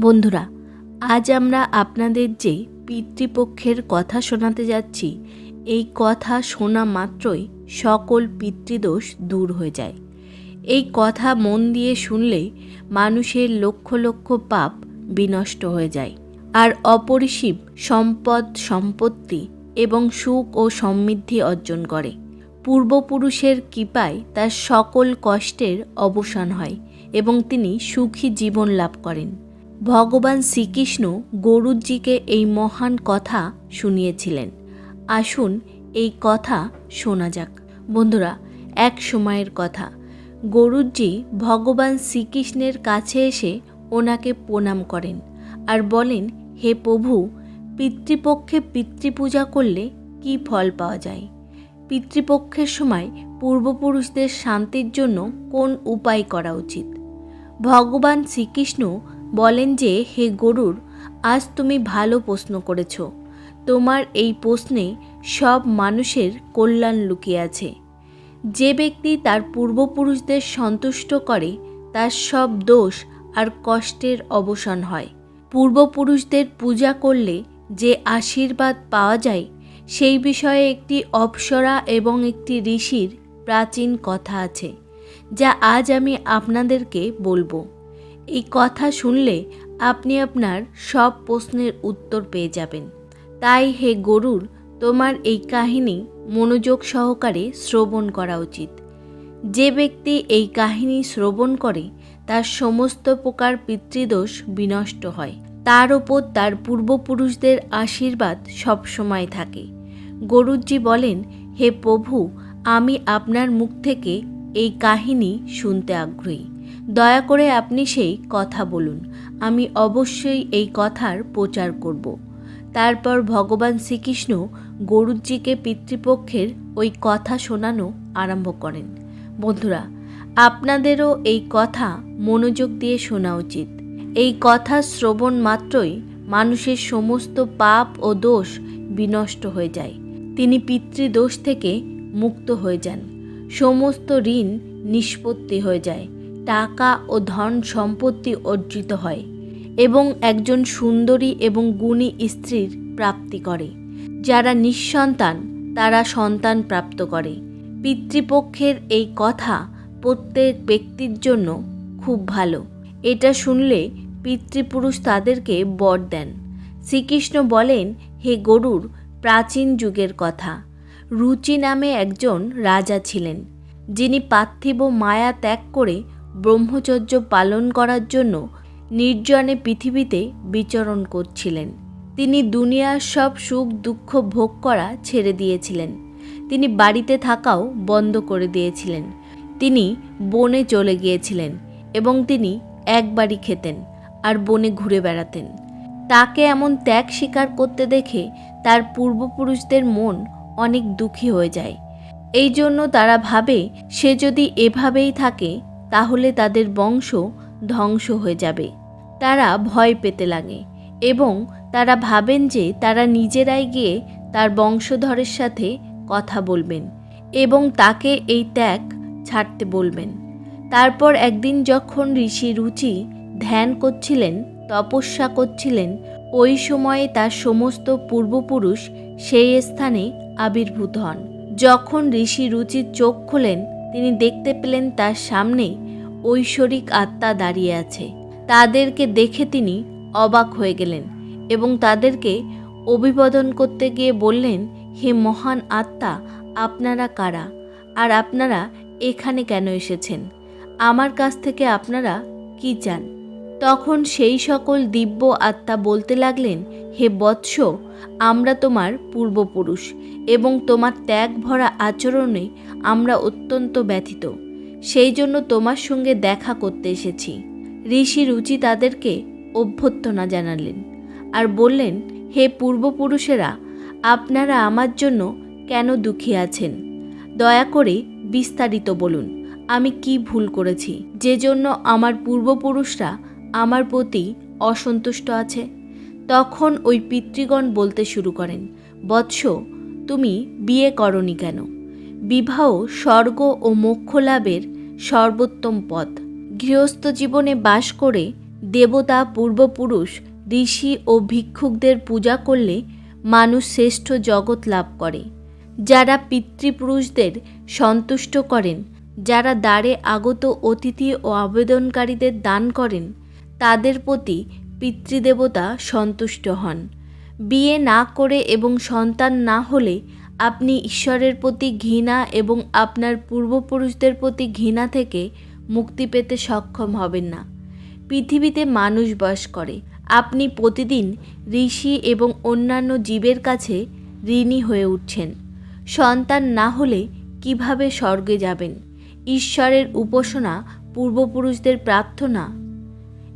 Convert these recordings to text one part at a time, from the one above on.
বন্ধুরা, আজ আমরা আপনাদের যে পিতৃপক্ষের কথা শোনাতে যাচ্ছি, এই কথা শোনা মাত্রই সকল পিতৃদোষ দূর হয়ে যায়। এই কথা মন দিয়ে শুনলে মানুষের লক্ষ লক্ষ পাপ বিনষ্ট হয়ে যায়। আর অপরিসীম সম্পদ, সম্পত্তি এবং সুখ ও সমৃদ্ধি অর্জন করে। পূর্বপুরুষের কৃপায় তার সকল কষ্টের অবসান হয় এবং তিনি সুখী জীবন লাভ করেন। ভগবান শ্রীকৃষ্ণ গরুজিকে এই মহান কথা শুনিয়েছিলেন। আসুন এই কথা শোনা যাক। বন্ধুরা, এক সময়ের কথা। গরুজি ভগবান শ্রীকৃষ্ণের কাছে এসে ওনাকে প্রণাম করেন আর বলেন, হে প্রভু, পিতৃপক্ষে পিতৃপূজা করলে কি ফল পাওয়া যায়? পিতৃপক্ষের সময় পূর্বপুরুষদের শান্তির জন্য কোন উপায় করা উচিত? ভগবান শ্রীকৃষ্ণ বলেন যে, হে গরুর, আজ তুমি ভালো প্রশ্ন করেছ। তোমার এই প্রশ্নে সব মানুষের কল্যাণ লুকিয়ে আছে। যে ব্যক্তি তার পূর্বপুরুষদের সন্তুষ্ট করে, তার সব দোষ আর কষ্টের অবসান হয়। পূর্বপুরুষদের পূজা করলে যে আশীর্বাদ পাওয়া যায়, সেই বিষয়ে একটি অপ্সরা এবং একটি ঋষির প্রাচীন কথা আছে, যা আজ আমি আপনাদেরকে বলব। এই কথা শুনলে আপনি আপনার সব প্রশ্নের উত্তর পেয়ে যাবেন। তাই হে গরুর, তোমার এই কাহিনী মনোযোগ সহকারে শ্রবণ করা উচিত। যে ব্যক্তি এই কাহিনী শ্রবণ করে, তার সমস্ত প্রকার পিতৃদোষ বিনষ্ট হয়। তার ওপর তার পূর্বপুরুষদের আশীর্বাদ সবসময় থাকে। গরুজি বলেন, হে প্রভু, আমি আপনার মুখ থেকে এই কাহিনী শুনতে আগ্রহী। দয়া করে আপনি সেই কথা বলুন। আমি অবশ্যই এই কথার প্রচার করব। তারপর ভগবান শ্রীকৃষ্ণ গরুজিকে পিতৃপক্ষের ওই কথা শোনানো আরম্ভ করেন। বন্ধুরা, আপনাদেরও এই কথা মনোযোগ দিয়ে শোনা উচিত। এই কথা শ্রবণ মাত্রই মানুষের সমস্ত পাপ ও দোষ বিনষ্ট হয়ে যায়। তিনি পিতৃদোষ থেকে মুক্ত হয়ে যান। সমস্ত ঋণ নিষ্পত্তি হয়ে যায়। টাকা ও ধন সম্পত্তি অর্জিত হয় এবং একজন সুন্দরী এবং গুণী স্ত্রীর প্রাপ্তি করে। যারা নিঃসন্তান, তারা সন্তান প্রাপ্ত করে। পিতৃপক্ষের এই কথা প্রত্যেক ব্যক্তির জন্য খুব ভালো। এটা শুনলে পিতৃপুরুষ তাদেরকে বর দেন। শ্রীকৃষ্ণ বলেন, হে গরুর, প্রাচীন যুগের কথা। রুচি নামে একজন রাজা ছিলেন, যিনি পার্থিব মায়া ত্যাগ করে ব্রহ্মচর্য পালন করার জন্য নির্জনে পৃথিবীতে বিচরণ করছিলেন। তিনি দুনিয়ার সব সুখ দুঃখ ভোগ করা ছেড়ে দিয়েছিলেন। তিনি বাড়িতে থাকাও বন্ধ করে দিয়েছিলেন। তিনি বনে চলে গিয়েছিলেন এবং তিনি একবারই খেতেন আর বনে ঘুরে বেড়াতেন। তাকে এমন ত্যাগ স্বীকার করতে দেখে তার পূর্বপুরুষদের মন অনেক দুঃখী হয়ে যায়। এই জন্য তারা ভাবে, সে যদি এভাবেই থাকে তাহলে তাদের বংশ ধ্বংস হয়ে যাবে। তারা ভয় পেতে লাগে এবং তারা ভাবেন যে তারা নিজেরাই গিয়ে তার বংশধরের সাথে কথা বলবেন এবং তাকে এই ত্যাগ ছাড়তে বলবেন। তারপর একদিন যখন ঋষি রুচি ধ্যান করছিলেন, তপস্যা করছিলেন, ওই সময়ে তার সমস্ত পূর্বপুরুষ সেই স্থানে আবির্ভূত হন। যখন ঋষি রুচির চোখ খোলেন তিনি দেখতে পেলেন তার সামনে ঐশ্বরিক আত্মা দাঁড়িয়ে আছে। তাদেরকে দেখে তিনি অবাক হয়ে গেলেন এবং তাদেরকে অভিবাদন করতে গিয়ে বললেন, হে মহান আত্মা, আপনারা কারা? আর আপনারা এখানে কেন এসেছেন? আমার কাছ থেকে আপনারা কি চান? তখন সেই সকল দিব্য আত্মা বলতে লাগলেন, হে বৎস, আমরা তোমার পূর্বপুরুষ এবং তোমার ত্যাগ ভরা আচরণে আমরা অত্যন্ত ব্যথিত। সেই জন্য তোমার সঙ্গে দেখা করতে এসেছি। ঋষি রুচি তাদেরকে অভ্যর্থনা জানালেন আর বললেন, হে পূর্বপুরুষেরা, আপনারা আমার জন্য কেন দুঃখী আছেন? দয়া করে বিস্তারিত বলুন, আমি কি ভুল করেছি? যে জন্য আমার পূর্বপুরুষরা আমার প্রতি অসন্তুষ্ট আছে। তখন ওই পিতৃগণ বলতে শুরু করেন, বৎস, তুমি বিয়ে করনি কেন? বিবাহ স্বর্গ ও মোক্ষ লাভের সর্বোত্তম পথ। গৃহস্থ জীবনে বাস করে দেবতা, পূর্বপুরুষ, ঋষি ও ভিক্ষুকদের পূজা করলে মানুষ শ্রেষ্ঠ জগৎ লাভ করে। যারা পিতৃপুরুষদের সন্তুষ্ট করেন, যারা দ্বারে আগত অতিথি ও আবেদনকারীদের দান করেন তাদের প্রতি পিতৃদেবতা সন্তুষ্ট হন। বিয়ে না করে এবং সন্তান না হলে আপনি ঈশ্বরের প্রতি ঘৃণা এবং আপনার পূর্বপুরুষদের প্রতি ঘৃণা থেকে মুক্তি পেতে সক্ষম হবেন না। পৃথিবীতে মানুষ বাস করে। আপনি প্রতিদিন ঋষি এবং অন্যান্য জীবের কাছে ঋণী হয়ে উঠছেন। সন্তান না হলে কীভাবে স্বর্গে যাবেন? ঈশ্বরের উপাসনা পূর্বপুরুষদের প্রার্থনা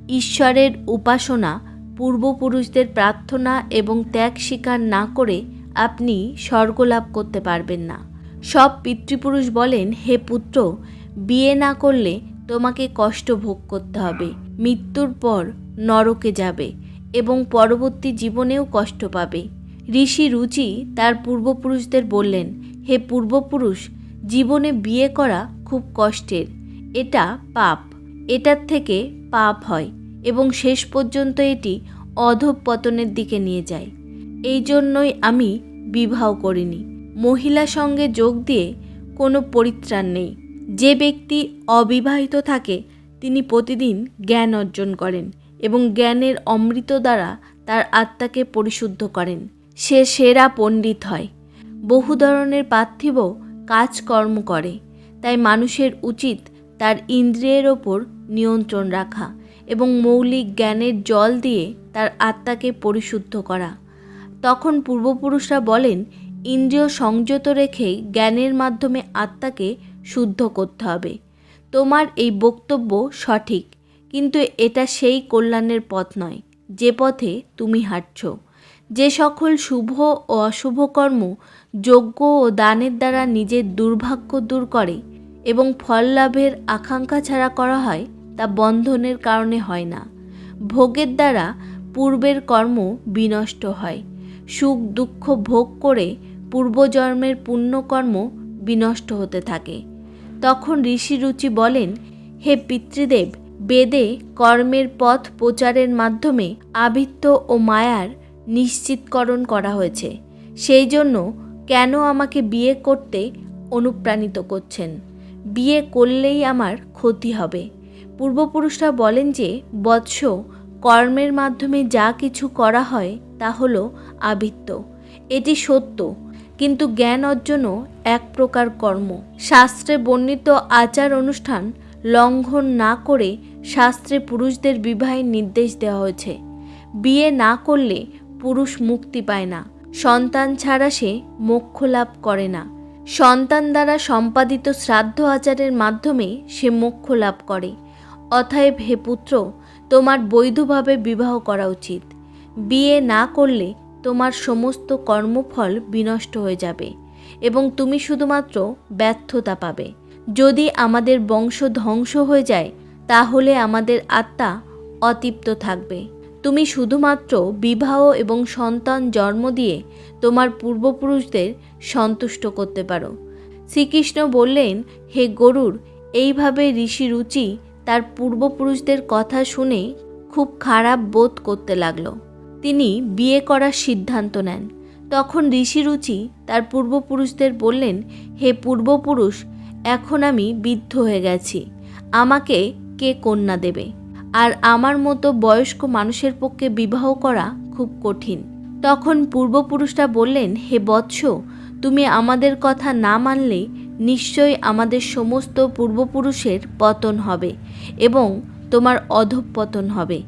ঈশ্বরের উপাসনা পূর্বপুরুষদের প্রার্থনা এবং ত্যাগ স্বীকার না করে আপনি স্বর্গলাভ করতে পারবেন না। সব পিতৃপুরুষ বলেন, হে পুত্র, বিয়ে না করলে তোমাকে কষ্ট ভোগ করতে হবে। মৃত্যুর পর নরকে যাবে এবং পরবর্তী জীবনেও কষ্ট পাবে। ঋষি রুচি তার পূর্বপুরুষদের বললেন, হে পূর্বপুরুষ, জীবনে বিয়ে করা খুব কষ্টের। এটা পাপ। এটার থেকে পাপ হয় এবং শেষ পর্যন্ত এটি অধঃপতনের দিকে নিয়ে যায়। এই জন্যই আমি বিবাহ করিনি। মহিলা সঙ্গে যোগ দিয়ে কোনো পরিত্রাণ নেই। যে ব্যক্তি অবিবাহিত থাকে, তিনি প্রতিদিন জ্ঞান অর্জন করেন এবং জ্ঞানের অমৃত দ্বারা তার আত্মাকে পরিশুদ্ধ করেন। সে সেরা পণ্ডিত হয়। বহু ধরনের পার্থিব কাজকর্ম করে, তাই মানুষের উচিত তার ইন্দ্রিয়ের ওপর নিয়ন্ত্রণ রাখা এবং মৌলিক জ্ঞানের জল দিয়ে তার আত্মাকে পরিশুদ্ধ করা। তখন পূর্বপুরুষরা বলেন, ইন্দ্রিয় সংযত রেখে জ্ঞানের মাধ্যমে আত্মাকে শুদ্ধ করতে হবে। তোমার এই বক্তব্য সঠিক, কিন্তু এটা সেই কল্যাণের পথ নয়, যে পথে তুমি হাঁটছ। যে সকল শুভ ও অশুভ কর্ম যজ্ঞ ও দানের দ্বারা নিজের দুর্ভাগ্য দূর করে এবং ফল লাভের আকাঙ্ক্ষা ছাড়া করা হয় তা বন্ধনের কারণে হয় না। ভোগের দ্বারা পূর্বের কর্ম বিনষ্ট হয়। সুখ দুঃখ ভোগ করে পূর্বজন্মের পুণ্যকর্ম বিনষ্ট হতে থাকে। তখন ঋষি রুচি বলেন, হে পিতৃদেব, বেদে কর্মের পথ প্রচারের মাধ্যমে আবৃত্ত ও মায়ার নিশ্চিতকরণ করা হয়েছে। সেই জন্য কেন আমাকে বিয়ে করতে অনুপ্রাণিত করছেন? বিয়ে করলেই আমার ক্ষতি হবে। পূর্বপুরুষরা বলেন যে, বৎস, কর্মের মাধ্যমে যা কিছু করা হয়, তা হল আবৃত্ত। এটি সত্য, কিন্তু জ্ঞান অর্জনও এক প্রকার কর্ম। শাস্ত্রে বর্ণিত আচার অনুষ্ঠান লঙ্ঘন না করে শাস্ত্রে পুরুষদের বিবাহের নির্দেশ দেওয়া হয়েছে। বিয়ে না করলে পুরুষ মুক্তি পায় না। সন্তান ছাড়া সে মোক্ষ লাভ করে না। সন্তান দ্বারা সম্পাদিত শ্রাদ্ধ আচারের মাধ্যমে সে মোক্ষ লাভ করে। অতএব হে পুত্র, তোমার বৈধভাবে বিবাহ করা উচিত। বিয়ে না করলে তোমার সমস্ত কর্মফল বিনষ্ট হয়ে যাবে এবং তুমি শুধুমাত্র ব্যর্থতা পাবে। যদি আমাদের বংশ ধ্বংস হয়ে যায়, তাহলে আমাদের আত্মা অতৃপ্ত থাকবে। তুমি শুধুমাত্র বিবাহ এবং সন্তান জন্ম দিয়ে তোমার পূর্বপুরুষদের সন্তুষ্ট করতে পারো। শ্রীকৃষ্ণ বললেন, হে গরুর, এইভাবে ঋষি রুচি তার পূর্বপুরুষদের কথা শুনে খুব খারাপ বোধ করতে লাগল। তিনি বিয়ে করার সিদ্ধান্ত নেন। তখন ঋষিরুচি তার পূর্বপুরুষদের বললেন, হে পূর্বপুরুষ, এখন আমি বৃদ্ধ হয়ে গেছি। আমাকে কে কন্যা দেবে? আর আমার মতো বয়স্ক মানুষের পক্ষে বিবাহ করা খুব কঠিন। তখন পূর্বপুরুষরা বললেন, হে বৎস, তুমি আমাদের কথা না মানলে নিশ্চয়ই আমাদের সমস্ত পূর্বপুরুষের পতন হবে এবং তোমার অধঃপতন হবে।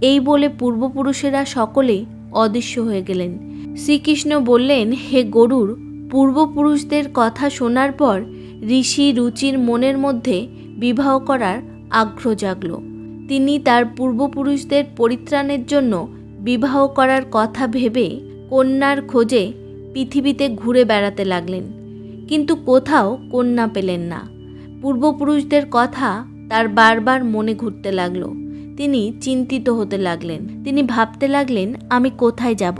এই বলে পূর্বপুরুষেরা সকলে অদৃশ্য হয়ে গেলেন। শ্রীকৃষ্ণ বললেন, হে গরুর, পূর্বপুরুষদের কথা শোনার পর ঋষি রুচির মনের মধ্যে বিবাহ করার আগ্রহ জাগল। তিনি তার পূর্বপুরুষদের পরিত্রাণের জন্য বিবাহ করার কথা ভেবে কন্যার খোঁজে পৃথিবীতে ঘুরে বেড়াতে লাগলেন। কিন্তু কোথাও কন্যা পেলেন না। পূর্বপুরুষদের কথা তার বারবার মনে ঘুরতে লাগল। তিনি চিন্তিত হতে লাগলেন। তিনি ভাবতে লাগলেন, আমি কোথায় যাব?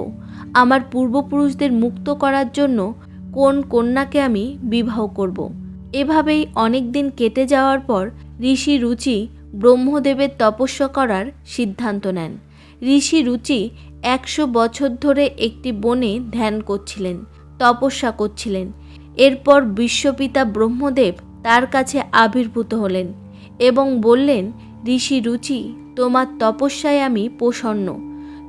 আমার পূর্বপুরুষদের মুক্ত করার জন্য কোন কন্যাকে আমি বিবাহ করব। এভাবেই অনেক দিন কেটে যাওয়ার পর ঋষি রুচি ব্রহ্মদেবের তপস্যা করার সিদ্ধান্ত নেন। ঋষি রুচি একশো বছর ধরে একটি বনে ধ্যান করছিলেন, তপস্যা করছিলেন। এরপর বিশ্বপিতা ব্রহ্মদেব তার কাছে আবির্ভূত হলেন এবং বললেন, ঋষি রুচি, তোমার তপস্যায় আমি প্রসন্ন।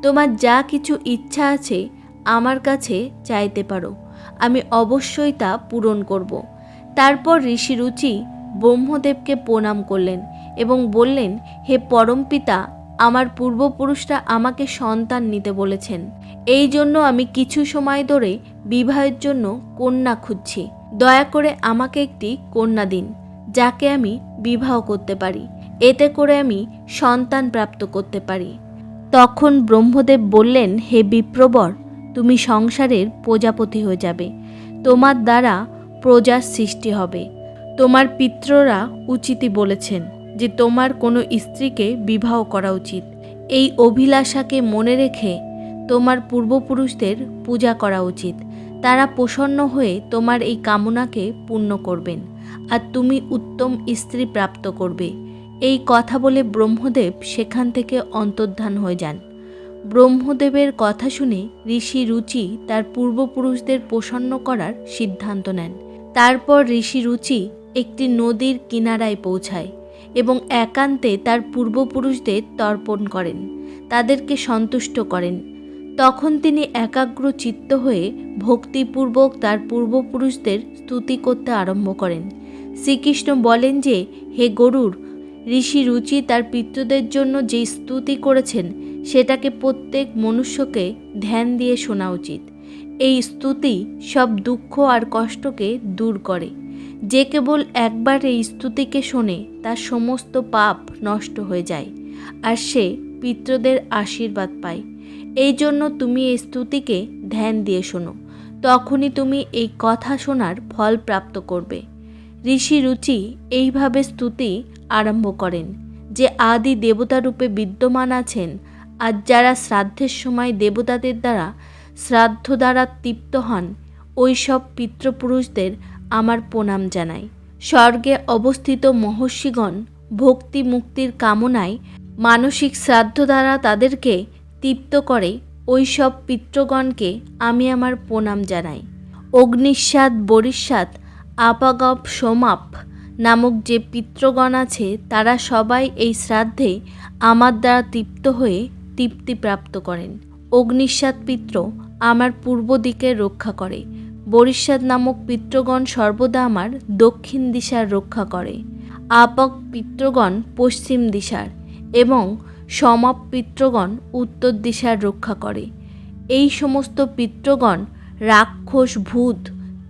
তোমার যা কিছু ইচ্ছা আছে আমার কাছে চাইতে পারো। আমি অবশ্যই তা পূরণ করব। তারপর ঋষি রুচি ব্রহ্মদেবকে প্রণাম করলেন এবং বললেন, হে পরমপিতা, আমার পূর্বপুরুষরা আমাকে সন্তান নিতে বলেছেন। এই জন্য আমি কিছু সময় ধরে বিবাহের জন্য কন্যা খুঁজছি। দয়া করে আমাকে একটি কন্যা দিন, যাকে আমি বিবাহ করতে পারি। এতে করে আমি সন্তান প্রাপ্ত করতে পারি। তখন ব্রহ্মদেব বললেন, হে বিপ্রবর, তুমি সংসারের প্রজাপতি হয়ে যাবে। তোমার দ্বারা প্রজার সৃষ্টি হবে। তোমার পিত্ররা উচিতই বলেছেন যে তোমার কোনো স্ত্রীকে বিবাহ করা উচিত। এই অভিলাষাকে মনে রেখে তোমার পূর্বপুরুষদের পূজা করা উচিত। তারা প্রসন্ন হয়ে তোমার এই কামনাকে পূর্ণ করবেন আর তুমি উত্তম স্ত্রী প্রাপ্ত করবে। এই কথা বলে ব্রহ্মদেব সেখান থেকে অন্তর্ধান হয়ে যান। ব্রহ্মদেবের কথা শুনে ঋষি রুচি তার পূর্বপুরুষদের প্রসন্ন করার সিদ্ধান্ত নেন। তারপর ঋষি রুচি একটি নদীর কিনারায় পৌঁছায় এবং একান্তে তার পূর্বপুরুষদের তর্পণ করেন। তাদেরকে সন্তুষ্ট করেন তখন তিনি একাগ্র চিত্ত হয়ে ভক্তিপূর্বক তার পূর্বপুরুষদের স্তুতি করতে আরম্ভ করেন। শ্রীকৃষ্ণ বলেন যে, হে গরুর ঋষি রুচি তার পিতৃদের জন্য যে স্তুতি করেছেন, সেটাকে প্রত্যেক মনুষ্যকে ধ্যান দিয়ে শোনা উচিত। এই স্তুতি সব দুঃখ আর কষ্টকে দূর করে। যে কেবল একবার এই স্তুতিকে শোনে, তার সমস্ত পাপ নষ্ট হয়ে যায়, আর সে পিতৃদের আশীর্বাদ পায়। এই জন্য তুমি এই স্তুতিকে ধ্যান দিয়ে শোনো। তখনই তুমি এই কথা শোনার ফল প্রাপ্ত করবে। ঋষি রুচি এইভাবে স্তুতি আরম্ভ করেন যে আদি দেবতা রূপে বিদ্যমান আছেন আর যারা শ্রাদ্ধের সময় দেবতাদের দ্বারা শ্রাদ্ধ দ্বারা তৃপ্ত হন ওই সব পিতৃপুরুষদের আমার প্রণাম জানাই। স্বর্গে অবস্থিত মহর্ষিগণ ভক্তি মুক্তির কামনায় মানসিক শ্রাদ্ধ দ্বারা তাদেরকে তৃপ্ত করে ওই সব পিতৃগণকে আমি আমার প্রণাম জানাই। অগ্নিস্বাদ বরিস্বাদ আপাগপ, সোমাপ নামক যে পিতৃগণ আছে, তারা সবাই এই শ্রাদ্ধে আমার দ্বারা তৃপ্ত হয়ে তৃপ্তি প্রাপ্ত করেন। অগ্নিস্বাদ পিত্র আমার পূর্ব দিকে রক্ষা করে। বরিষ্যাদ নামক পিতৃগণ সর্বদা আমার দক্ষিণ দিশার রক্ষা করে। আপক পিতৃগণ পশ্চিম দিশার এবং সমাপ পিতৃগণ উত্তর দিশার রক্ষা করে। এই সমস্ত পিতৃগণ, রাক্ষস, ভূত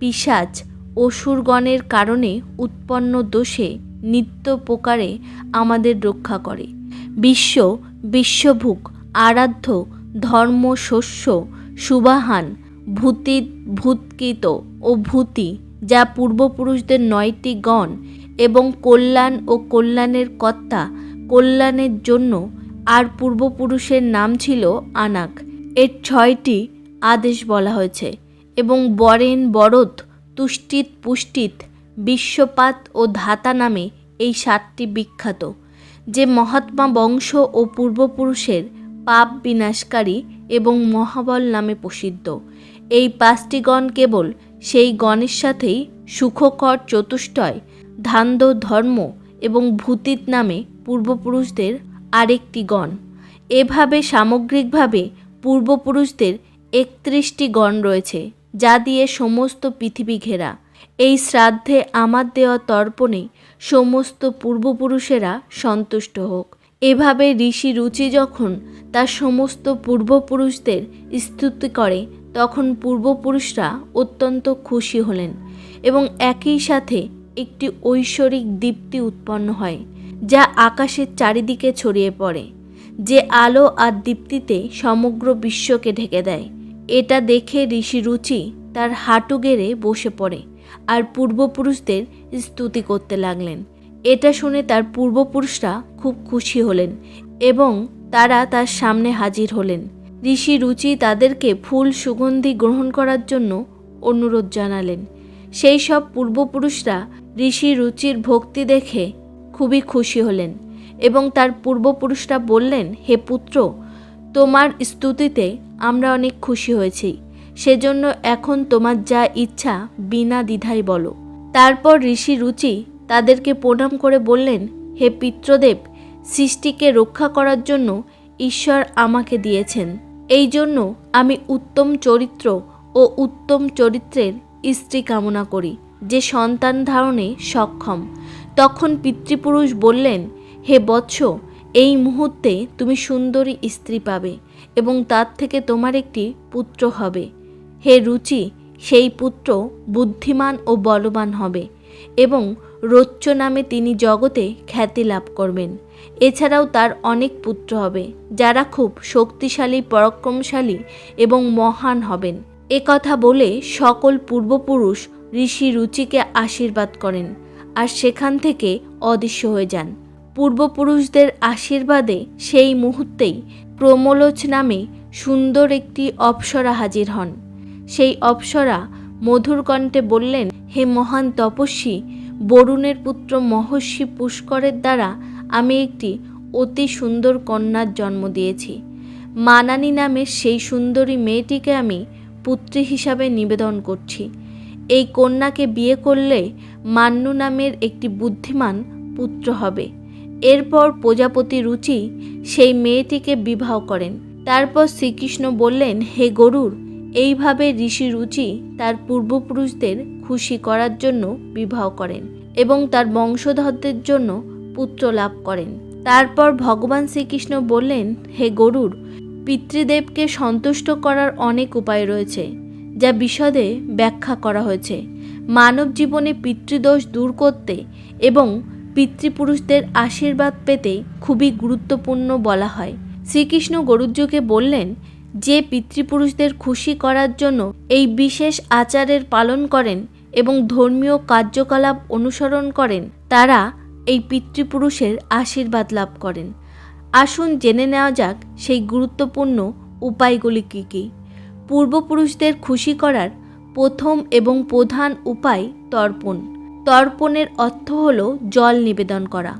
পিসাচ অসুরগণের কারণে উৎপন্ন দোষে নিত্য প্রকারে আমাদের রক্ষা করে। বিশ্ব বিশ্বভুক আরাধ্য, ধর্ম, শস্য, সুবাহান ভূতি ভূতকৃত ও ভূতি, যা পূর্বপুরুষদের নয়টি গণ এবং কল্যাণ ও কল্যাণের কর্তা কল্যাণের জন্য আর পূর্বপুরুষের নাম ছিল আনাক। এর ছয়টি আদেশ বলা হয়েছে এবং বরেন বরদ, তুষ্টিত পুষ্টিত, বিশ্বপাত ও ধাতা নামে এই সাতটি বিখ্যাত, যে মহাত্মা বংশ ও পূর্বপুরুষের পাপ বিনাশকারী এবং মহাবল নামে প্রসিদ্ধ। এই পাঁচটি গণ কেবল সেই গণের সাথেই সুখকর চতুষ্টয় ধান্দ ধর্ম এবং ভূতিত নামে পূর্বপুরুষদের আরেকটি গণ। এভাবে সামগ্রিকভাবে পূর্বপুরুষদের একত্রিশটি গণ রয়েছে, যা দিয়ে সমস্ত পৃথিবী ঘেরা। এই শ্রাদ্ধে আমার দেওয়া তর্পণে সমস্ত পূর্বপুরুষেরা সন্তুষ্ট হোক। এভাবে ঋষি রুচি যখন তার সমস্ত পূর্বপুরুষদের স্তুতি করে, তখন পূর্বপুরুষরা অত্যন্ত খুশি হলেন এবং একই সাথে একটি ঐশ্বরিক দীপ্তি উৎপন্ন হয়। যা আকাশের চারিদিকে ছড়িয়ে পড়ে, যে আলো আর দীপ্তিতে সমগ্র বিশ্বকে ঢেকে দেয়। এটা দেখে ঋষি রুচি তার হাঁটু গেড়ে বসে পড়ে আর পূর্বপুরুষদের স্তুতি করতে লাগলেন। এটা শুনে তার পূর্বপুরুষরা খুব খুশি হলেন এবং তারা তার সামনে হাজির হলেন। ঋষি রুচি তাদেরকে ফুল সুগন্ধি গ্রহণ করার জন্য অনুরোধ জানালেন। সেই সব পূর্বপুরুষরা ঋষি রুচির ভক্তি দেখে খুবই খুশি হলেন এবং তার পূর্বপুরুষরা বললেন, হে পুত্র, তোমার স্তুতিতে আমরা অনেক খুশি হয়েছি। সেজন্য এখন তোমার যা ইচ্ছা বিনা দ্বিধায় বলো। তারপর ঋষি রুচি তাদেরকে প্রণাম করে বললেন, হে পিত্রদেব, সৃষ্টিকে রক্ষা করার জন্য ঈশ্বর আমাকে দিয়েছেন। এই জন্য আমি উত্তম চরিত্র ও উত্তম চরিত্রের স্ত্রী কামনা করি, যে সন্তান ধারণে সক্ষম। তখন পিতৃপুরুষ বললেন, হে বৎস, এই মুহূর্তে তুমি সুন্দরী স্ত্রী পাবে এবং তার থেকে তোমার একটি পুত্র হবে। হে রুচি, সেই পুত্র বুদ্ধিমান ও বলবান হবে এবং রোচ্চ নামে তিনি জগতে খ্যাতি লাভ করবেন। এছাড়াও তার অনেক পুত্র হবে, যারা খুব শক্তিশালী, পরাক্রমশালী এবং মহান হবেন। এ কথা বলে সকল পূর্বপুরুষ ঋষি রুচিকে আশীর্বাদ করেন। আর সেখান থেকে অদৃশ্য হয়ে যান। পূর্বপুরুষদের আশীর্বাদে সেই মুহূর্তেই প্রমলোচ নামে সুন্দর একটি অপ্সরা হাজির হন। সেই অপ্সরা মধুর কণ্ঠে বললেন, হে মহান তপস্বী, বরুণের পুত্র মহর্ষি পুষ্করের দ্বারা আমি একটি অতি সুন্দর কন্যার জন্ম দিয়েছি। মানানি নামের সেই সুন্দরী মেয়েটিকে আমি পুত্রী হিসাবে নিবেদন করছি। এই কন্যাকে বিয়ে করলে মান্নু নামের একটি বুদ্ধিমান পুত্র হবে। এরপর প্রজাপতি রুচি সেই মেয়েটিকে বিবাহ করেন। তারপর শ্রীকৃষ্ণ বললেন, হে গরুর, এইভাবে ঋষি রুচি তার পূর্বপুরুষদের খুশি করার জন্য বিবাহ করেন এবং তার বংশধরদের জন্য পুত্র লাভ করেন। তারপর ভগবান শ্রীকৃষ্ণ বললেন, হে গরুর, পিতৃদেবকে সন্তুষ্ট করার অনেক উপায় রয়েছে। যা বিশদে ব্যাখ্যা করা হয়েছে। মানব জীবনে পিতৃদোষ দূর করতে এবং পিতৃপুরুষদের আশীর্বাদ পেতে খুবই গুরুত্বপূর্ণ বলা হয়। শ্রীকৃষ্ণ গরুজ্জুকে বললেন, যে পিতৃপুরুষদের খুশি করার জন্য এই বিশেষ আচারের পালন করেন এবং ধর্মীয় কার্যকলাপ অনুসরণ করেন, তারা এই পিতৃপুরুষের আশীর্বাদ লাভ করেন। আসুন জেনে নেওয়া যাক সেই গুরুত্বপূর্ণ উপায়গুলি কী কী। পূর্বপুরুষদের খুশি করার প্রথম এবং প্রধান উপায় তর্পণ। তর্পণের অর্থ হল জল নিবেদন করা।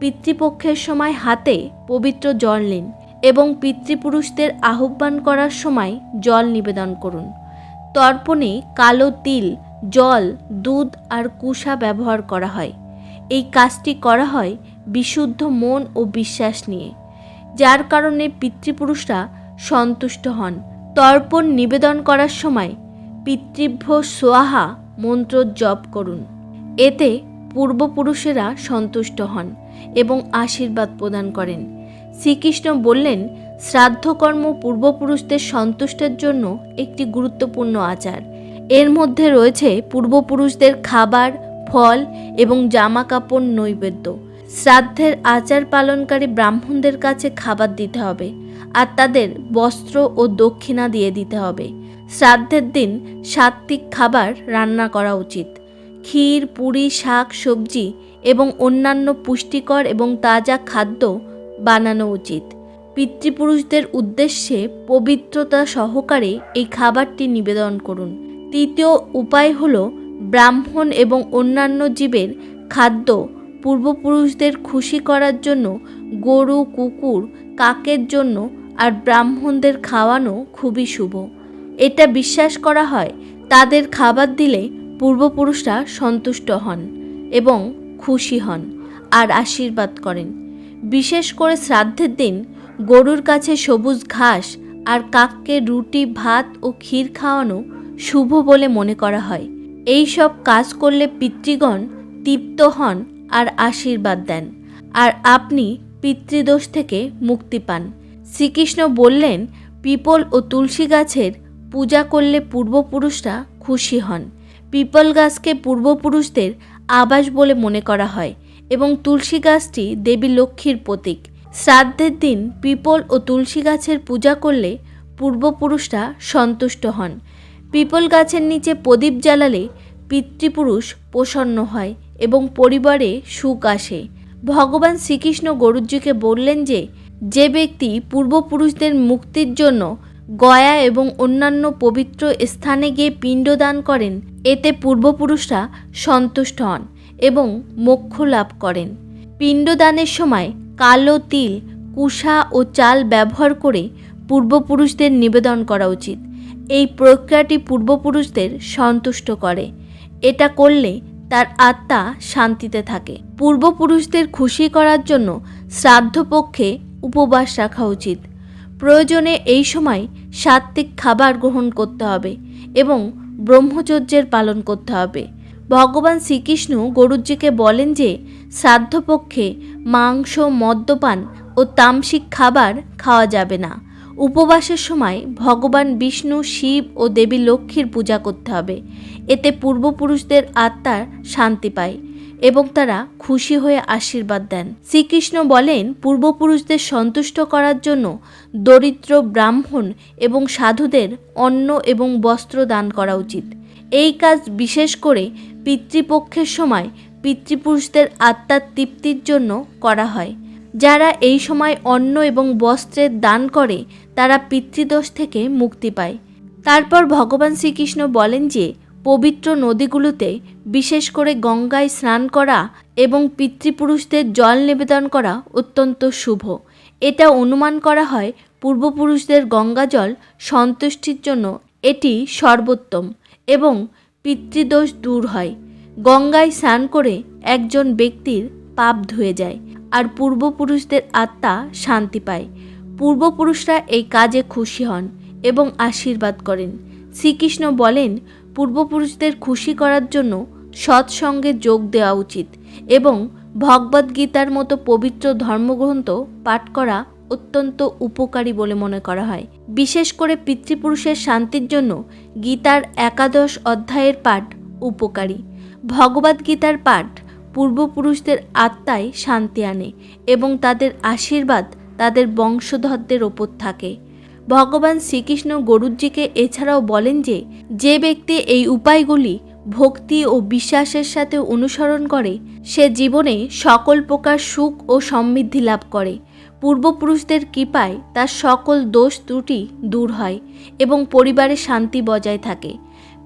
পিতৃপক্ষের সময় হাতে পবিত্র জল নিন এবং পিতৃপুরুষদের আহ্বান করার সময় জল নিবেদন করুন। তর্পণে কালো তিল, জল, দুধ আর কুষা ব্যবহার করা হয়। এই কাজটি করা হয় বিশুদ্ধ মন ও বিশ্বাস নিয়ে, যার কারণে পিতৃপুরুষরা সন্তুষ্ট হন। তর্পণ নিবেদন করার সময় পিতৃভ্য সোয়াহা মন্ত্র জপ করুন। এতে পূর্বপুরুষেরা সন্তুষ্ট হন এবং আশীর্বাদ প্রদান করেন। শ্রীকৃষ্ণ বললেন, শ্রাদ্ধকর্ম পূর্বপুরুষদের সন্তুষ্টের জন্য একটি গুরুত্বপূর্ণ আচার। এর মধ্যে রয়েছে পূর্বপুরুষদের খাবার, ফল এবং জামা কাপড় নৈবেদ্য। শ্রাদ্ধের আচার পালনকারী ব্রাহ্মণদের কাছে খাবার দিতে হবে আর তাদের বস্ত্র ও দক্ষিণা দিয়ে দিতে হবে। শ্রাদ্ধের দিন সাত্ত্বিক খাবার রান্না করা উচিত। ক্ষীর, পুরি, শাক, সবজি এবং অন্যান্য পুষ্টিকর এবং তাজা খাদ্য বানানো উচিত। পিতৃপুরুষদের উদ্দেশ্যে পবিত্রতা সহকারে এই খাবারটি নিবেদন করুন। তৃতীয় উপায় হল ব্রাহ্মণ এবং অন্যান্য জীবের খাদ্য পূর্বপুরুষদের খুশি করার জন্য গরু, কুকুর, কাকের জন্য আর ব্রাহ্মণদের খাওয়ানো খুবই শুভ। এটা বিশ্বাস করা হয়, তাদের খাবার দিলে পূর্বপুরুষরা সন্তুষ্ট হন এবং খুশি হন আর আশীর্বাদ করেন। বিশেষ করে শ্রাদ্ধের দিন গরুর কাছে সবুজ ঘাস আর কাককে রুটি, ভাত ও ক্ষীর খাওয়ানো শুভ বলে মনে করা হয়। এই সব কাজ করলে পিতৃগণ তৃপ্ত হন আর আশীর্বাদ দেন। আর আপনি পিতৃদোষ থেকে মুক্তি পান। শ্রীকৃষ্ণ বললেন, পিপল ও তুলসী গাছের পূজা করলে পূর্বপুরুষরা খুশি হন। পিপল গাছকে পূর্বপুরুষদের আবাস বলে মনে করা হয় এবং তুলসী গাছটি দেবী লক্ষ্মীর প্রতীক। শ্রাদ্ধের দিন পিপল ও তুলসী গাছের পূজা করলে পূর্বপুরুষরা সন্তুষ্ট হন। পিপল গাছের নিচে প্রদীপ জ্বালালে পিতৃপুরুষ প্রসন্ন হয় এবং পরিবারে সুখ আসে। ভগবান শ্রীকৃষ্ণ গরুজিকে বললেন যে যে ব্যক্তি পূর্বপুরুষদের মুক্তির জন্য গয়া এবং অন্যান্য পবিত্র স্থানে গিয়ে পিণ্ডদান করেন, এতে পূর্বপুরুষরা সন্তুষ্ট হন এবং মোক্ষ লাভ করেন। পিণ্ডদানের সময় কালো তিল, কুষা ও চাল ব্যবহার করে পূর্বপুরুষদের নিবেদন করা উচিত। এই প্রক্রিয়াটি পূর্বপুরুষদের সন্তুষ্ট করে। এটা করলে তার আত্মা শান্তিতে থাকে। পূর্বপুরুষদের খুশি করার জন্য শ্রাদ্ধপক্ষে উপবাস রাখা উচিত। প্রয়োজনে এই সময় সাত্ত্বিক খাবার গ্রহণ করতে হবে এবং ব্রহ্মচর্যের পালন করতে হবে। ভগবান শ্রীকৃষ্ণ গরুজিকে বলেন যে, শ্রাদ্ধপক্ষে মাংস, মদ্যপান ও তামসিক খাবার খাওয়া যাবে না। উপবাসের সময় ভগবান বিষ্ণু, শিব ও দেবী লক্ষ্মীর পূজা করতে হবে। এতে পূর্বপুরুষদের আত্মার শান্তি পায় এবং তারা খুশি হয়ে আশীর্বাদ দেন। শ্রীকৃষ্ণ বলেন, পূর্বপুরুষদের সন্তুষ্ট করার জন্য দরিদ্র ব্রাহ্মণ এবং সাধুদের অন্ন এবং বস্ত্র দান করা উচিত। এই কাজ বিশেষ করে পিতৃপক্ষের সময় পিতৃপুরুষদের আত্মার তৃপ্তির জন্য করা হয়। যারা এই সময় অন্ন এবং বস্ত্রের দান করে, তারা পিতৃদোষ থেকে মুক্তি পায়। তারপর ভগবান শ্রীকৃষ্ণ বলেন যে, পবিত্র নদীগুলোতে বিশেষ করে গঙ্গায় স্নান করা এবং পিতৃপুরুষদের জল নিবেদন করা অত্যন্ত শুভ। এটা অনুমান করা হয় পূর্বপুরুষদের গঙ্গা জল সন্তুষ্টির জন্য এটি সর্বোত্তম এবং পিতৃদোষ দূর হয়। গঙ্গায় স্নান করে একজন ব্যক্তির পাপ ধুয়ে যায়। আর পূর্বপুরুষদের আত্মা শান্তি পায়। পূর্বপুরুষরা এই কাজে খুশি হন এবং আশীর্বাদ করেন। শ্রীকৃষ্ণ বলেন, পূর্বপুরুষদের খুশি করার জন্য সৎসঙ্গে যোগ দেওয়া উচিত এবং ভগবদ্গীতার মতো পবিত্র ধর্মগ্রন্থ পাঠ করা অত্যন্ত উপকারী বলে মনে করা হয়। বিশেষ করে পিতৃপুরুষের শান্তির জন্য গীতার একাদশ অধ্যায়ের পাঠ উপকারী। ভগবদ্গীতার পাঠ পূর্বপুরুষদের আত্মায় শান্তি আনে এবং তাদের আশীর্বাদ তাদের বংশধরদের ওপর থাকে। ভগবান শ্রীকৃষ্ণ গরুজিকে এছাড়াও বলেন যে যে ব্যক্তি এই উপায়গুলি ভক্তি ও বিশ্বাসের সাথে অনুসরণ করে, সে জীবনে সকল প্রকার সুখ ও সমৃদ্ধি লাভ করে। পূর্বপুরুষদের কৃপায় তার সকল দোষ ত্রুটি দূর হয় এবং পরিবারে শান্তি বজায় থাকে।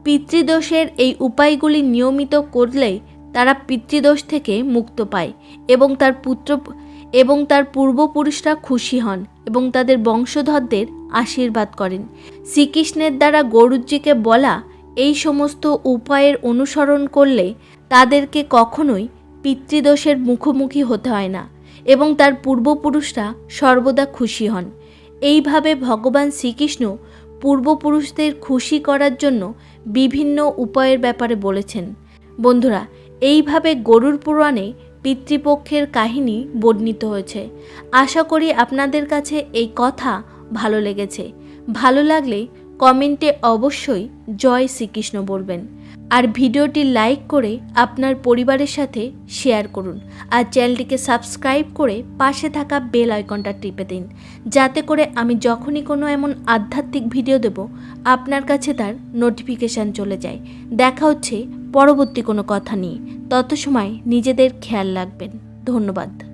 পিতৃদোষের এই উপায়গুলি নিয়মিত করলে তারা পিতৃদোষ থেকে মুক্ত পায় এবং তার পুত্র, এবং তার পূর্বপুরুষরা খুশি হন এবং তাদের বংশধরদের আশীর্বাদ করেন। শ্রীকৃষ্ণের দ্বারা গরুজিকে বলা এই সমস্ত উপায়ের অনুসরণ করলে তাদেরকে কখনোই পিতৃদোষের মুখোমুখি হতে হয় না এবং তার পূর্বপুরুষরা সর্বদা খুশি হন। এইভাবে ভগবান শ্রীকৃষ্ণ পূর্বপুরুষদের খুশি করার জন্য বিভিন্ন উপায়ের ব্যাপারে বলেছেন। বন্ধুরা এইভাবে গরুর পুরাণে পিতৃপক্ষের কাহিনী বর্ণিত হয়েছে। আশা করি আপনাদের কাছে এই কথা ভালো লেগেছে। ভালো লাগলে কমেন্টে অবশ্যই জয় শ্রীকৃষ্ণ বলবেন। আর ভিডিওটি লাইক করে আপনার পরিবারের সাথে শেয়ার করুন আর চ্যানেলটিকে সাবস্ক্রাইব করে পাশে থাকা বেল আইকনটা টিপে দিন। যাতে করে আমি যখনই কোনো এমন আধ্যাত্মিক ভিডিও দেব, আপনার কাছে তার নোটিফিকেশান চলে যায়। দেখা হচ্ছে পরবর্তী কোনো কথা নিয়ে। তত সময় নিজেদের খেয়াল রাখবেন। ধন্যবাদ।